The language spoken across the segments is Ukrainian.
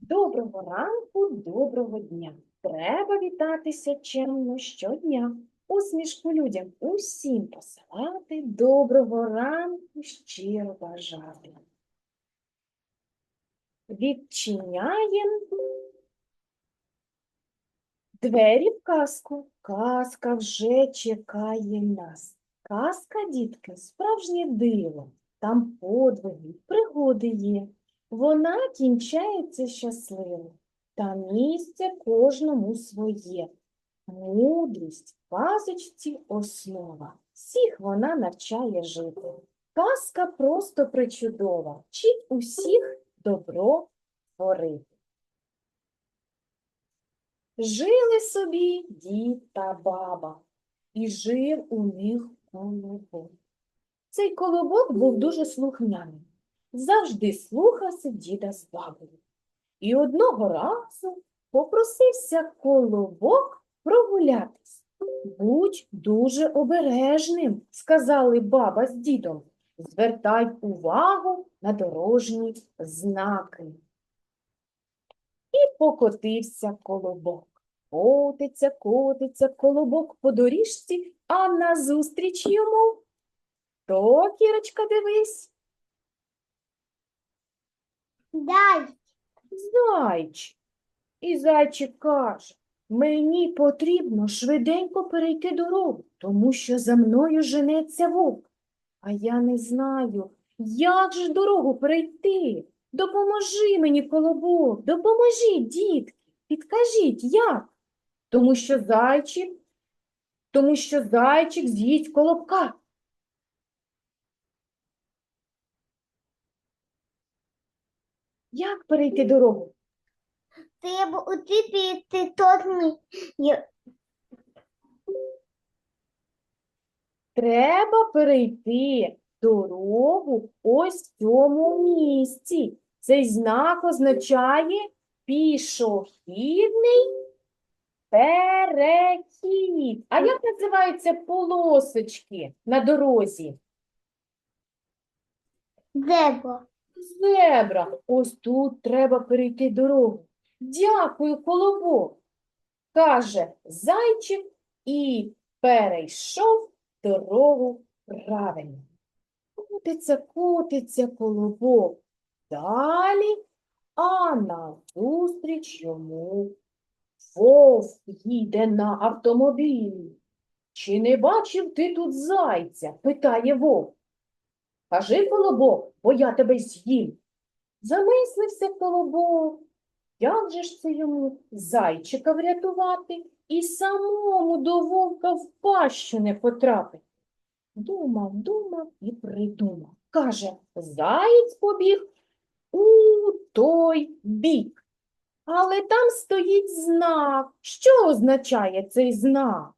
Доброго ранку, доброго дня. Треба вітатися чемно щодня. Усмішку людям усім посилати, доброго ранку щиро бажати. Відчиняєм двері в казку. Казка вже чекає нас. Казка, дітки, справжнє диво. Там подвиги, пригоди є. Вона кінчається щасливо, та місце кожному своє. Мудрість казочці основа. Всіх вона навчає жити. Казка просто причудова, вчить усіх добро творити. Жили собі дід та баба, і жив у них колобок. Цей колобок був дуже слухняним завжди слухався діда з бабою. І одного разу попросився колобок прогулятись. Будь дуже обережним, сказали баба з дідом. Звертай увагу на дорожні знаки. І покотився колобок. Котиться, котиться колобок по доріжці, а назустріч йому. То, Кірочка, дивись, Дай. Зайчик. І зайчик каже, мені потрібно швиденько перейти дорогу, тому що за мною женеться вовк. А я не знаю, як же дорогу перейти. Допоможи мені, колобок, допоможіть, дітки, підкажіть, як? Тому що зайчик, тому що зайчик з'їсть колобка. Як перейти дорогу? Треба утепити торни. Треба перейти дорогу ось в цьому місці. Цей знак означає пішохідний перехід. А як називаються полосочки на дорозі? Зебра. Зебра. Ось тут треба перейти дорогу. Дякую, колобок, каже зайчик і перейшов дорогу правильно. Котиться, котиться колобок. Далі, а назустріч йому вовк їде на автомобілі. Чи не бачив ти тут зайця? питає вовк. Кажи, колобок, бо я тебе з'їм. Замислився колобок. Як же ж це йому зайчика врятувати і самому до вовка в пащу не потрапить? Думав, думав і придумав. Каже, заєць побіг у той бік. Але там стоїть знак. Що означає цей знак?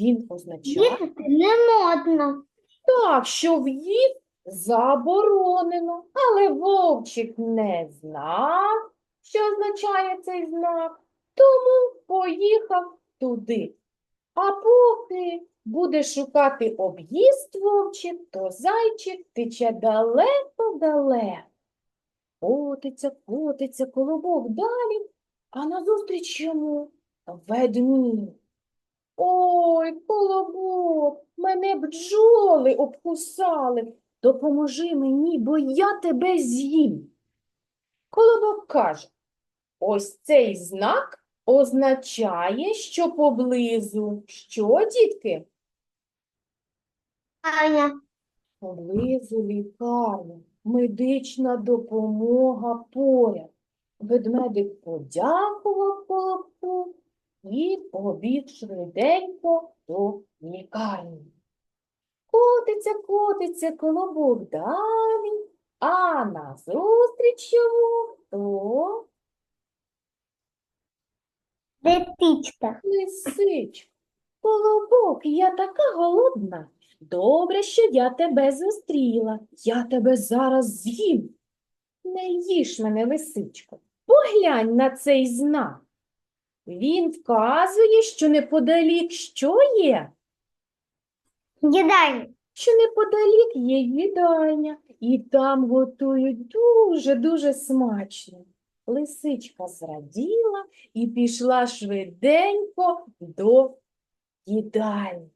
Він означає Їхати не можна. Так, що в'їзд заборонено, але вовчик не знав, що означає цей знак, тому поїхав туди. А поки буде шукати об'їзд вовчик, то зайчик тече далеко-далеко. Котиться, котиться колобок далі, а назустріч йому ведмідь. Ой, колобок, мене бджоли обкусали. Допоможи мені, бо я тебе з'їм. Колобок каже, ось цей знак означає, що поблизу. Що, дітки? Аня. Поблизу лікарня, медична допомога поряд. Ведмедик подякував колобку і побіг швиденько до лікарні. Котиться, котиться колобок далі, а назустріч йому то Летичка. лисичка. Колобок, я така голодна. Добре, що я тебе зустріла. Я тебе зараз з'їм. Не їж мене, лисичко. Поглянь на цей знак. Він вказує, що неподалік що є? Їдальня. що неподалік є їдальня, і там готують дуже-дуже смачно. Лисичка зраділа і пішла швиденько до їдальні.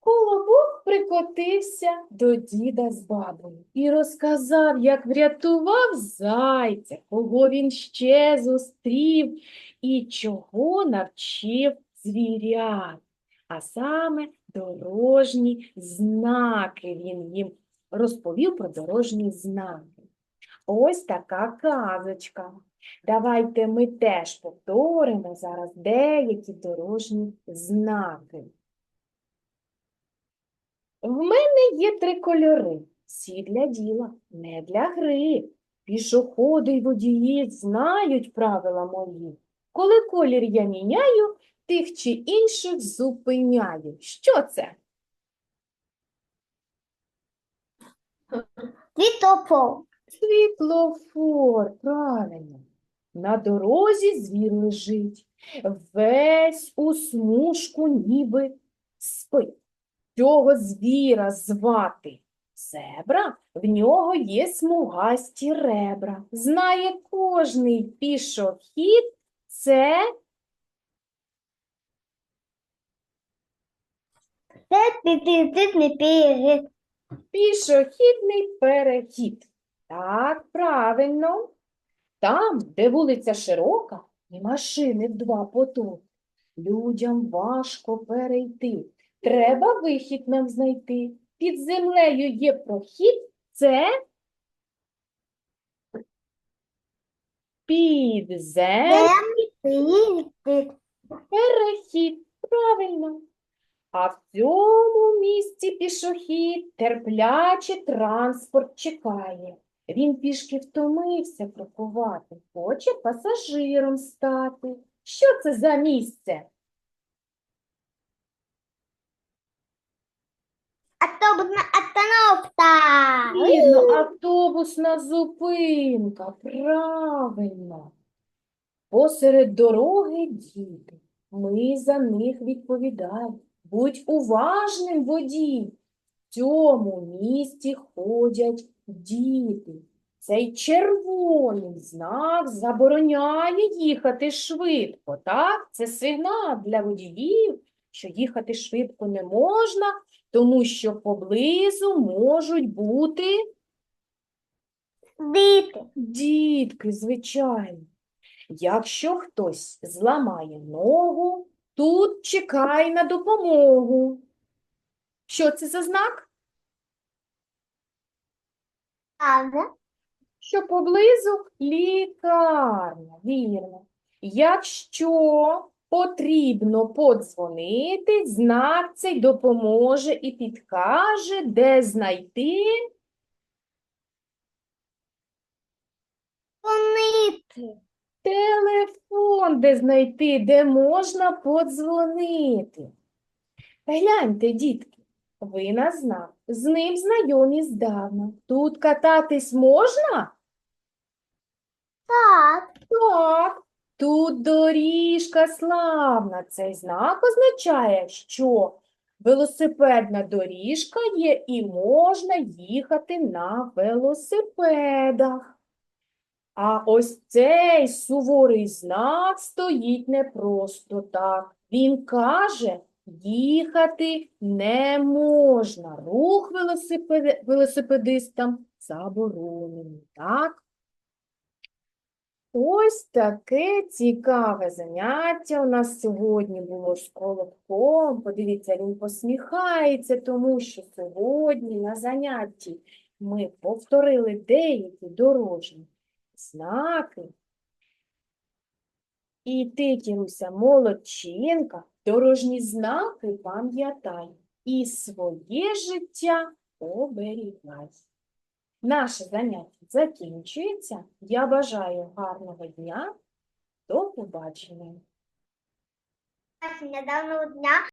Колобок прикотився до діда з бабою і розказав, як врятував зайця, кого він ще зустрів і чого навчив звірят. А саме дорожні знаки він їм розповів про дорожні знаки. Ось така казочка. Давайте ми теж повторимо зараз деякі дорожні знаки. В мене є три кольори. Всі для діла, не для гри. Пішоходи й водії знають правила мої. Коли колір я міняю, тих чи інших зупиняю. Що це? Світофор. Світлофор, правильно. На дорозі звір лежить, весь у смужку ніби спить. Цього звіра звати зебра, в нього є смугасті ребра. Знає кожний пішохід, це перед. пішохідний перехід. Так, правильно. Там, де вулиця широка і машини в два потоки, людям важко перейти. Треба вихід нам знайти. Під землею є прохід, це підземний Перед. перехід. Правильно. А в цьому місці пішохід терпляче транспорт чекає. Він пішки втомився крокувати, хоче пасажиром стати. Що це за місце? Автобусна остановка. Вірно, автобусна зупинка. Правильно. Посеред дороги діти. Ми за них відповідаємо. Будь уважним, водій. В цьому місті ходять діти. Цей червоний знак забороняє їхати швидко, так? Це сигнал для водіїв, що їхати швидко не можна, тому що поблизу можуть бути Діти. дітки, звичайно. Якщо хтось зламає ногу, тут чекай на допомогу. Що це за знак? Правда? Що поблизу лікарня, вірно. Якщо потрібно подзвонити, знак цей допоможе і підкаже, де знайти Дзвонити. телефон, де знайти, де можна подзвонити. Гляньте, дітки, ви на знак, з ним знайомі здавна. Тут кататись можна? Так. Так, тут доріжка славна. Цей знак означає, що велосипедна доріжка є і можна їхати на велосипедах. А ось цей суворий знак стоїть не просто так. Він каже, їхати не можна. Рух велосипеди- велосипедистам заборонений. Так? Ось таке цікаве заняття у нас сьогодні було з Колобком. Подивіться, він посміхається, тому що сьогодні на занятті ми повторили деякі дорожні знаки. І ти, Кіруся, молодчинка, дорожні знаки пам'ятай і своє життя оберігай. Наше заняття закінчується. Я бажаю гарного дня. До побачення. Недавнього дня